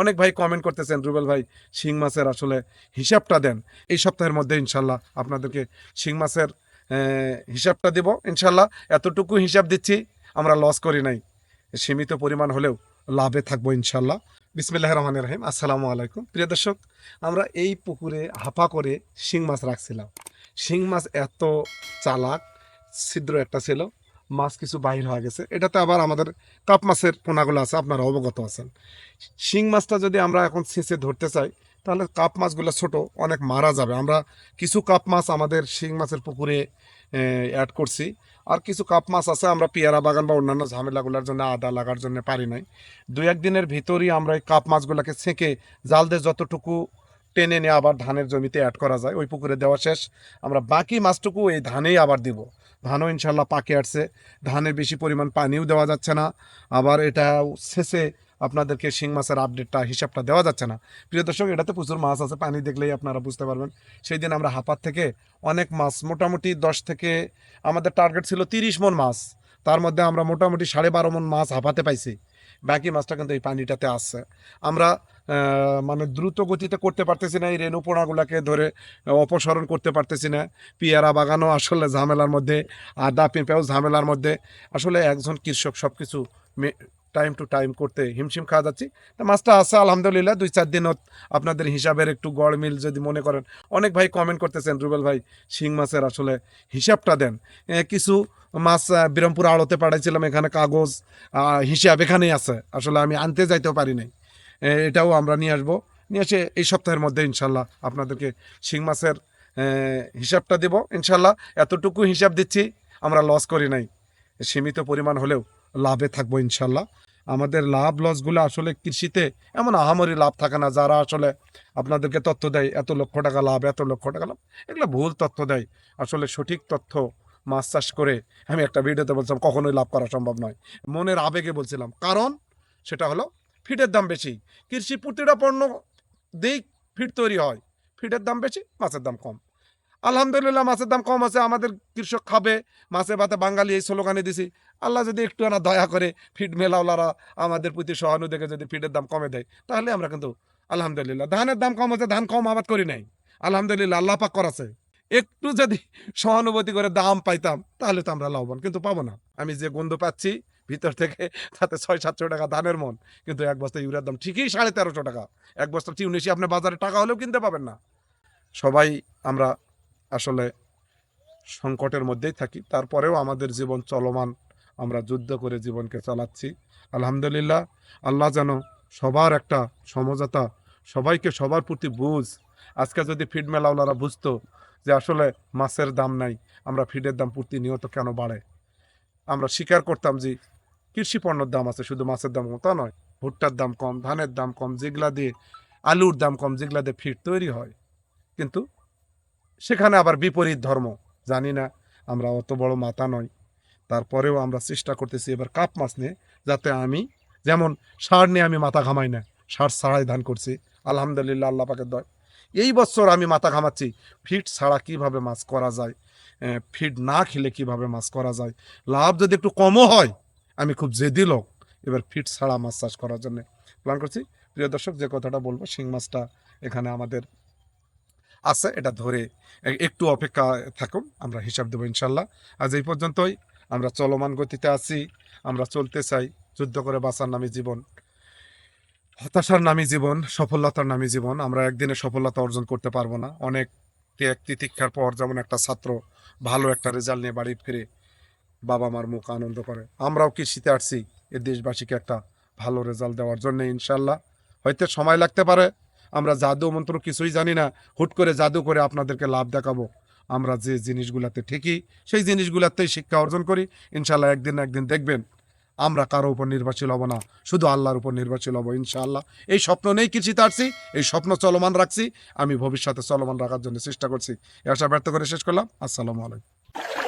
অনেক ভাই কমেন্ট করতেছেন, রুবেল ভাই, শিং মাছের আসলে হিসাবটা দেন। এই সপ্তাহের মধ্যে ইনশাল্লাহ আপনাদেরকে শিং মাছের হিসাবটা দিব। ইনশাল্লাহ এতটুকু হিসাব দিচ্ছি, আমরা লস করি নাই। সীমিত পরিমাণ হলেও লাভে থাকব ইনশাল্লাহ। বিসমিল্লাহ রহমান রহিম। আসসালামু আলাইকুম। প্রিয় দর্শক, আমরা এই পুকুরে হাপা করে শিং মাছ রাখছিলাম। শিং মাছ এত চালাক, ছিদ্র একটা ছিল। মাছ কিছু বাহির হয়ে গেছে। এটাতে আবার আমাদের কাপ মাছের পোনাগুলো আছে, আপনারা অবগত আছেন। শিং মাছটা যদি আমরা এখন ছেঁচে ধরতে চাই, তাহলে কাপ মাছগুলো ছোট, অনেক মারা যাবে। আমরা কিছু কাপ মাছ আমাদের শিং মাছের পুকুরে অ্যাড করছি। আর কিছু কাপ মাছ আছে, আমরা পেয়ারা বাগান বা অন্যান্য ঝামেলাগুলোর জন্য আদা লাগার জন্য পারি নাই। দু একদিনের ভিতরই আমরা এই কাপ মাছগুলোকে ছেঁকে জাল দিয়ে যতটুকু টেনে নিয়ে আবার ধানের জমিতে অ্যাড করা যায়, ওই পুকুরে দেওয়া শেষ। আমরা বাকি মাছটুকু এই ধানেই আবার দিব। ধানও ইনশাল্লাহ পাকে আসছে। ধানে বেশি পরিমাণ পানিও দেওয়া যাচ্ছে না। আবার এটা শেষে আপনাদেরকে শিং মাছের আপডেটটা হিসাবটা দেওয়া যাচ্ছে না। প্রিয় দর্শক, এটাতে প্রচুর মাছ আছে, পানি দেখলেই আপনারা বুঝতে পারবেন। সেই দিন আমরা হাপার থেকে অনেক মাছ, মোটামুটি দশ থেকে, আমাদের টার্গেট ছিল তিরিশ মন মাছ। তার মধ্যে আমরা মোটামুটি সাড়ে বারো মন মাছ হাঁপাতে পাইছি। বাকি মাছটা কিন্তু এই পানিটাতে আসছে আমরা মানে দ্রুত গতিতে করতে পারতেছি না। এই রেণু পোনাগুলাকে ধরে অপসারণ করতে পারতেছি না। পেয়ারা বাগানও আসলে ঝামেলার মধ্যে, আদা, পেঁপেও ঝামেলার মধ্যে। আসলে একজন কৃষক সব কিছু টাইম টু টাইম করতে হিমশিম খাওয়া যাচ্ছি। মাছটা আছে, আলহামদুলিল্লাহ, দুই চার দিনত আপনাদের হিসাবের একটু গড় মিল যদি মনে করেন। অনেক ভাই কমেন্ট করতেছেন, রুবেল ভাই, শিং মাছের আসলে হিসাবটা দেন। কিছু মাছ বিরামপুর আড়তে পাঠাইছিলাম, এখানে কাগজ হিসাব এখানেই আছে। আসলে আমি আনতে যাইতেও পারি নাই। এটাও আমরা নিয়ে আসব। নিয়ে এসে এই সপ্তাহের মধ্যে ইনশাল্লাহ আপনাদেরকে শিং মাছের হিসাবটা দিব। ইনশাল্লাহ এতটুকু হিসাব দিচ্ছি, আমরা লস করি নাই। সীমিত পরিমাণ হলেও লাভে থাকব ইনশাল্লাহ। আমাদের লাভ লসগুলো আসলে কৃষিতে এমন আহামরি লাভ থাকে না, যারা আসলে আপনাদেরকে তথ্য দেয়, এত লক্ষ টাকা লাভ, এত লক্ষ টাকা লাভ, এগুলো ভুল তথ্য দেয়। আসলে সঠিক তথ্য মাছ চাষ করে আমি একটা ভিডিওতে বলছিলাম, কখনোই লাভ করা সম্ভব নয়। মনের আবেগে বলছিলাম, কারণ সেটা হলো ফিটের দাম বেশি। কৃষি প্রতিটা পণ্য দিক ফিট তৈরি হয়। ফিটের দাম বেশি, মাছের দাম কম। আলহামদুলিল্লাহ, মাছের দাম কম আছে, আমাদের কৃষক খাবে। মাছে ভাতে বাঙালি এই স্লোগানে দিছি, আল্লাহ যদি একটু আনা দয়া করে ফিট মেলাওয়ালারা আমাদের প্রতি সহানু দেখে যদি ফিটের দাম কমে দেয়, তাহলে আমরা কিন্তু আলহামদুলিল্লাহ, ধানের দাম কম আছে, ধান কম আবাদ করি নাই। আলহামদুলিল্লাহ, আল্লাহ পাক করাছে। একটু যদি সহানুভূতি করে দাম পাইতাম, তাহলে তো আমরা লাভবান, কিন্তু পাবো না। আমি যে গন্ধ পাচ্ছি ভিতর থেকে তাতে ছয় সাতশো টাকা ধানের মন। কিন্তু এক বস্তা ইউরিয়ার দাম ঠিকই সাড়ে তেরোশো টাকা। এক বস্তা টিউনেশি আপনি বাজারে টাকা হলেও কিনতে পাবেন না। সবাই আমরা আসলে সংকটের মধ্যেই থাকি। তারপরেও আমাদের জীবন চলমান। আমরা যুদ্ধ করে জীবনকে চালাচ্ছি। আলহামদুলিল্লাহ, আল্লাহ যেন সবার একটা সমঝোতা, সবাইকে সবার প্রতি বুঝ। আজকে যদি ফিড মেলাওয়ালারা বুঝতো যে আসলে মাছের দাম নাই, আমরা ফিডের দাম প্রতিনিয়ত কেন বাড়ে? আমরা স্বীকার করতাম যে কৃষি পণ্যের দাম আছে, শুধু মাছের দাম তা নয়, ভুট্টার দাম কম, ধানের দাম কম, যেগুলা দিয়ে আলুর দাম কম, যেগুলা দিয়ে ফিড তৈরি হয়। কিন্তু সেখানে আবার বিপরীত ধর্ম, জানি না, আমরা অত বড় মাথা নয় তারপরেও আমরা চেষ্টা করতেছি এবার কাপ মাছ নিয়ে, যাতে আমি, যেমন সার নিয়ে আমি মাথা ঘামাই না, সার ছাড়াই ধান করছি, আলহামদুলিল্লাহ, আল্লাহ পাকের দয়। এই বছর আমি মাথা ঘামাচ্ছি ফিট ছাড়া কীভাবে মাছ করা যায় ফিড না খেলে কীভাবে মাছ করা যায়, লাভ যদি একটু কমও হয় আমি খুব জেদি লোক। এবার ফিট ছাড়া মাছ চাষ করার জন্য প্ল্যান করছি। প্রিয় দর্শক, যে কথাটা বলব, শিং মাছটা এখানে আমাদের আছে, এটা ধরে একটু অপেক্ষা থাকুন, আমরা হিসাব দেবো ইনশাল্লাহ। আজ এই পর্যন্তই। আমরা চলমান গতিতে আছি, আমরা চলতে চাই, যুদ্ধ করে বাঁচার নামে জীবন, হতাশার নামী জীবন, সফলতার নামী জীবন। আমরা একদিনে সফলতা অর্জন করতে পারব না। অনেক ত্যাগ তিতিক্ষার পর যেমন একটা ছাত্র ভালো একটা রেজাল্ট নিয়ে বাড়ি ফিরে বাবা মার মুখ আনন্দ করে। আমরাও কৃষিতে আসছি? এ দেশবাসীকে একটা ভালো রেজাল্ট দেওয়ার জন্য ইনশাল্লাহ হয়তো সময় লাগতে পারে। আমরা জাদু মন্ত্র কিছুই জানি না। হুট করে জাদু করে আপনাদেরকে লাভ দেখাবো। আমরা যে জিনিসগুলাতে ঠিকই, সেই জিনিসগুলাতেই শিক্ষা অর্জন করি। ইনশাল্লাহ একদিন একদিন দেখবেন। আমরা কারও উপর নির্ভরশীল হব না। শুধু আল্লাহর উপর নির্ভরশীল হব ইনশাআল্লাহ। এই স্বপ্ন নেই কৃষিতে আসছি? এই স্বপ্ন চলমান রাখছি। আমি ভবিষ্যতে চলমান রাখার জন্য চেষ্টা করছি। এ আশা ব্যর্থ করে শেষ করলাম। আসসালামু আলাইকুম।